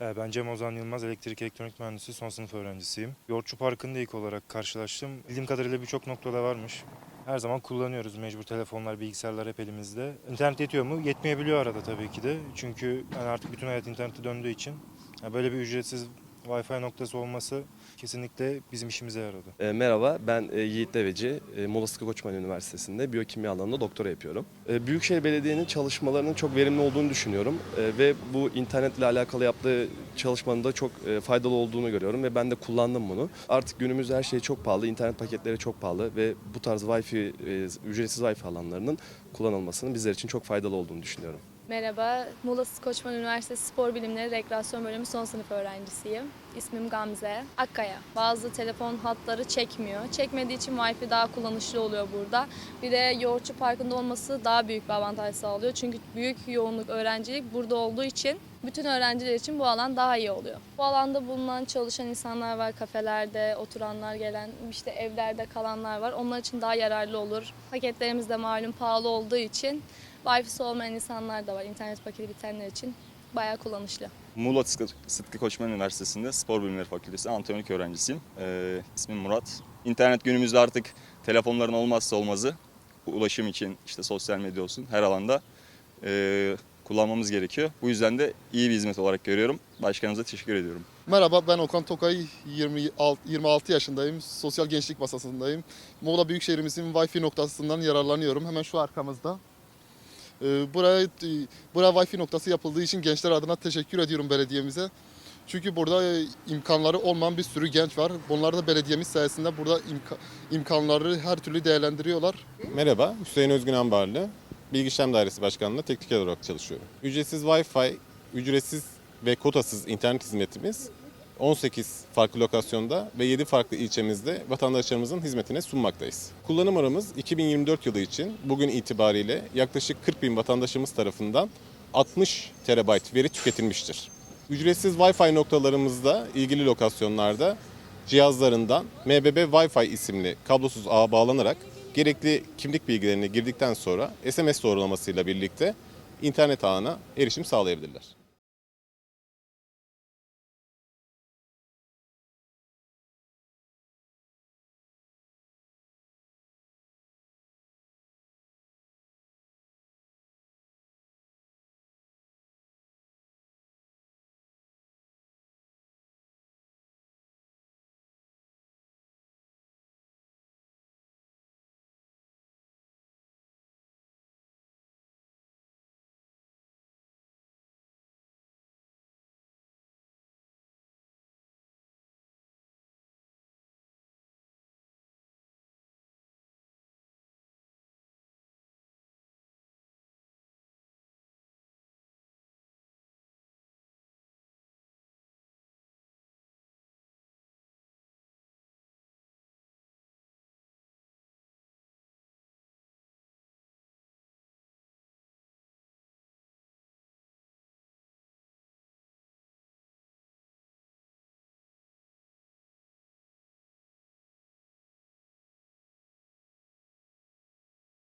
Ee, Ben Cem Ozan Yılmaz, elektrik elektronik mühendisi son sınıf öğrencisiyim. Yoğurtçu Parkı'nda ilk olarak karşılaştım. Bildiğim kadarıyla birçok noktada varmış. Her zaman kullanıyoruz mecbur telefonlar, bilgisayarlar hep elimizde. İnternet yetiyor mu? Yetmeyebiliyor arada tabii ki de. Çünkü yani artık bütün hayat internete döndüğü için yani böyle bir ücretsiz Wi-Fi noktası olması kesinlikle bizim işimize yaradı. E, merhaba, ben e, Yiğit Deveci. E, Muğla Sıtkı Koçman Üniversitesi'nde biyokimya alanında doktora yapıyorum. E, Büyükşehir Belediye'nin çalışmalarının çok verimli olduğunu düşünüyorum. E, ve bu internetle alakalı yaptığı çalışmanın da çok e, faydalı olduğunu görüyorum ve ben de kullandım bunu. Artık günümüzde her şey çok pahalı, internet paketleri çok pahalı ve bu tarz Wi-Fi, e, ücretsiz Wi-Fi alanlarının kullanılmasının bizler için çok faydalı olduğunu düşünüyorum. Merhaba, Muğla Koçman Üniversitesi Spor Bilimleri Rekreasyon Bölümü son sınıf öğrencisiyim. İsmim Gamze Akkaya. Bazı telefon hatları çekmiyor. Çekmediği için Wi-Fi daha kullanışlı oluyor burada. Bir de yoğurtçu parkında olması daha büyük bir avantaj sağlıyor. Çünkü büyük yoğunluk öğrencilik burada olduğu için bütün öğrenciler için bu alan daha iyi oluyor. Bu alanda bulunan çalışan insanlar var, kafelerde oturanlar, gelen işte evlerde kalanlar var. Onlar için daha yararlı olur. Paketlerimiz de malum pahalı olduğu için Wi-Fi'si olmayan insanlar da var. İnternet paketi bitenler için bayağı kullanışlı. Muğla Sıtkı, Koçman Üniversitesi'nde Spor Bilimleri Fakültesi Anatolik öğrencisiyim. Ee, ismim Murat. İnternet günümüzde artık telefonların olmazsa olmazı. Ulaşım için işte sosyal medya olsun her alanda ee, kullanmamız gerekiyor. Bu yüzden de iyi bir hizmet olarak görüyorum. Başkanımıza teşekkür ediyorum. Merhaba ben Okan Tokay, 26, 26 yaşındayım. Sosyal gençlik masasındayım. Muğla Büyükşehirimizin Wi-Fi noktasından yararlanıyorum. Hemen şu arkamızda. Ee, Buraya, buraya Wi-Fi noktası yapıldığı için gençler adına teşekkür ediyorum belediyemize. Çünkü burada e, imkanları olmayan bir sürü genç var. Bunlar da belediyemiz sayesinde burada imka- imkanları her türlü değerlendiriyorlar. Merhaba, Hüseyin Özgün Ambarlı. Bilgi İşlem Dairesi Başkanlığı'nda teknik olarak çalışıyorum. Ücretsiz Wi-Fi, ücretsiz ve kotasız internet hizmetimiz 18 farklı lokasyonda ve 7 farklı ilçemizde vatandaşlarımızın hizmetine sunmaktayız. Kullanım aramız 2024 yılı için bugün itibariyle yaklaşık 40 bin vatandaşımız tarafından 60 terabayt veri tüketilmiştir. Ücretsiz Wi-Fi noktalarımızda ilgili lokasyonlarda cihazlarından MBB Wi-Fi isimli kablosuz ağa bağlanarak gerekli kimlik bilgilerini girdikten sonra SMS doğrulamasıyla birlikte internet ağına erişim sağlayabilirler.